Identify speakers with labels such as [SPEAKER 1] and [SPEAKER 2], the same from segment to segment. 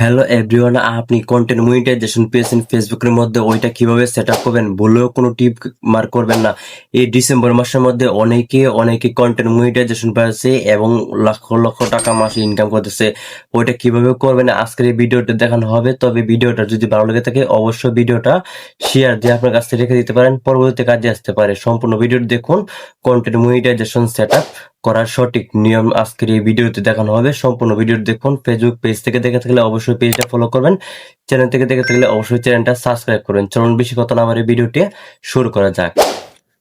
[SPEAKER 1] Hello everyone, আপনি content monetisation পেয়েছেন ফেসবুকের মধ্যে ওইটা কীভাবে সেট আপ করবেন বলেও কোনো টিপ মার্ক করবেন না। এই ডিসেম্বর মাসের মধ্যে অনেকে অনেকে কন্টেন্ট মনিটাইজেশন পেয়েছে এবং লক্ষ লক্ষ টাকা মাসে ইনকাম করতেছে। ওইটা কীভাবে করবেন আজকের এই ভিডিওটা দেখানো হবে, তবে ভিডিওটা যদি ভালো লেগে থাকে অবশ্যই ভিডিওটা শেয়ার দিয়ে আপনার কাছে রেখে দিতে পারেন পরবর্তীতে কাজে আসতে পারে। সম্পূর্ণ ভিডিওটি দেখুন কন্টেন্ট মনিটাইজেশন সেট আপ করার সঠিক নিয়ম আজকের এই ভিডিওতে দেখানো হবে। সম্পূর্ণ ভিডিও দেখুন ফেসবুক পেজ থেকে দেখে থাকলে অবশ্যই পেজটা ফলো করবেন। চ্যানেল থেকে দেখে থাকলে অবশ্যই চ্যানেলটা সাবস্ক্রাইব করবেন চলুন বেশি কথা না আমার এই ভিডিওটি শুরু করা যাক।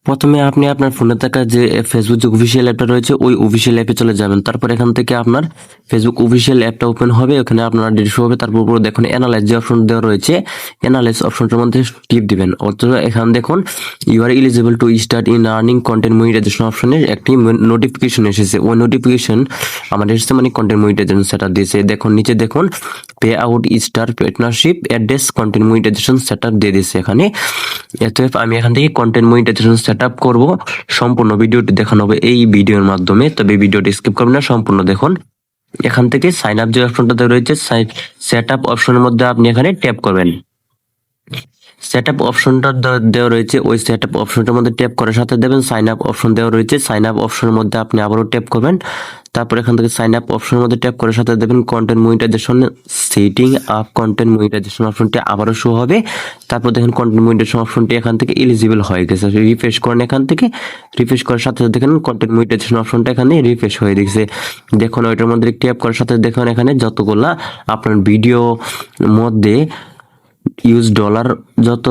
[SPEAKER 1] প্রথমে আপনি আপনার ফোনে থাকা যে ফেসবুক যে অফিসিয়াল অ্যাপটা রয়েছে, ওই অফিসিয়াল অ্যাপে চলে যাবেন। তারপর এখান থেকে আপনার ফেসবুক অফিসিয়াল অ্যাপটা ওপেন হবে, ওখানে আপনার ডিটেলস হবে। তারপর উপরে দেখুন অ্যানালাইজ যে অপশন দেওয়া রয়েছে অ্যানালাইজ অপশনটার মধ্যে টিপ দিবেন। অথচ এখানে দেখুন you are eligible to start in earning content monetisation অপশনের একটি নোটিফিকেশন এসেছে। ওই নোটিফিকেশন আমাদের এসেছে মানে কন্টেন্ট মনিটাইজেশন সেটা দিয়েছে। দেখুন, নিচে দেখুন pay out star partnership address content monetisation set দিয়ে দিয়েছে এখানে। অতএব আমি এখান থেকে কন্টেন্ট মনিটাইজেশন সেট আপ করব। সম্পূর্ণ ভিডিওটি দেখানো হবে এই ভিডিওর মাধ্যমে। তবে ভিডিওটি স্কিপ করবেন না, সম্পূর্ণ দেখুন। এখান থেকে সাইন আপ যে অপশনটা দেওয়া রয়েছে সেট আপ অপশনের মধ্যে আপনি এখানে ট্যাপ করবেন। সেট আপ অপশনটা দেওয়া রয়েছে, ওই সেট আপ অপশনটার মধ্যে ট্যাপ করার সাথে দেবেন। সাইন আপ অপশন দেওয়া রয়েছে সাইন আপ অপশনের মধ্যে আপনি আবারও ট্যাপ করবেন। তারপর এখান থেকে সাইন আপ অপশনের মধ্যে ট্যাপ করার সাথে দেখবেন content monetisation setting up content monetisation অপশনটি আবারও শো হবে। তারপর দেখেন কন্টেন্ট মনিটাইজেশন অপশনটি এখান থেকে এলিজিবল হয়ে গেছে। রিফ্রেশ করেন এখান থেকে রিফ্রেশ করার সাথে সাথে দেখেন কন্টেন্ট মনিটাইজেশন অপশনটা এখানে রিফ্রেশ হয়ে গেছে। দেখুন, ওইটার মধ্যে ট্যাপ করার সাথে দেখুন এখানে যতগুলা আপনার ভিডিও মধ্যে ইউজ ডলার যত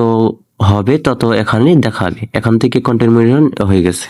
[SPEAKER 1] হবে তত এখানে দেখাবে। এখান থেকে কন্টেন্ট মনিটর হয়ে গেছে।